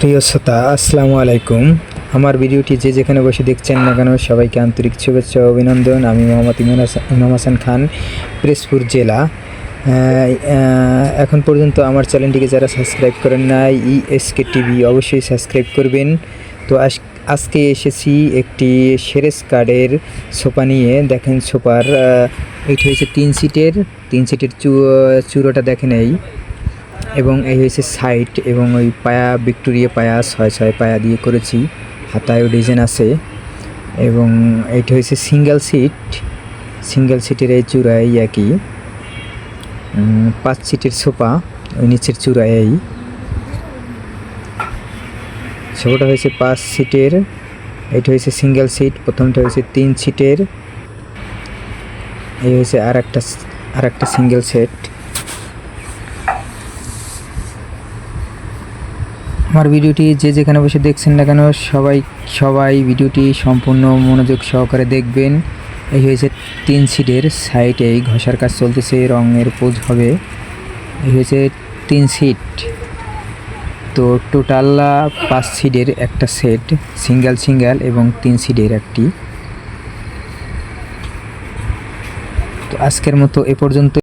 প্রিয় শ্রোতা আসসালামু আলাইকুম। আমার ভিডিওটি যে যেখানে বসে দেখছেন না কেন সবাইকে আন্তরিক শুভেচ্ছা অভিনন্দন। আমি মোহাম্মদ ইমরান ইমাম হাসান খান পিরোজপুর জেলা। এখন পর্যন্ত আমার চ্যানেলটিকে যারা সাবস্ক্রাইব করেন নাই ইএসকে টিভি অবশ্যই সাবস্ক্রাইব করবেন। তো আজ- আজকে এসেছি একটি সেরেস কার্ডের সোফা নিয়ে। দেখেন সোফার আহ, এইটা হয়েছে তিন সিটের। তিন সিটের চু চূড়োটা দেখেন এই এবং এই হয়েছে সাইট এবং ওই পায়া, ভিক্টোরিয়া পায়া, ছয় ছয় পায়া দিয়ে করেছি। হাতায়ও ডিজাইন আছে এবং এইটা হয়েছে সিঙ্গেল সিট। সিঙ্গেল সিটের এই চূড়ায় একই। পাঁচ সিটের সোফা ওই নিচের চূড়ায় এই। সোফাটা হয়েছে পাঁচ সিটের। এইটা হয়েছে সিঙ্গেল সিট, প্রথমটা হয়েছে তিন সিটের। এই হয়েছে আর একটা আর একটা সিঙ্গেল সেট। আমার ভিডিওটি যে যেখানে বসে দেখছেন না কেন, সবাই সবাই ভিডিওটি সম্পূর্ণ মনোযোগ সহকারে দেখবেন। এই হয়েছে তিন সিটের সাইডে ঘষার কাজ চলতেছে, রঙের পোজ হবে। এই হয়েছে তিন সিট। তো টোটাল পাঁচ সিটের একটা সেট সিঙ্গেল সিঙ্গেল এবং তিন সিটের একটি। তো আজকের মতো এ পর্যন্ত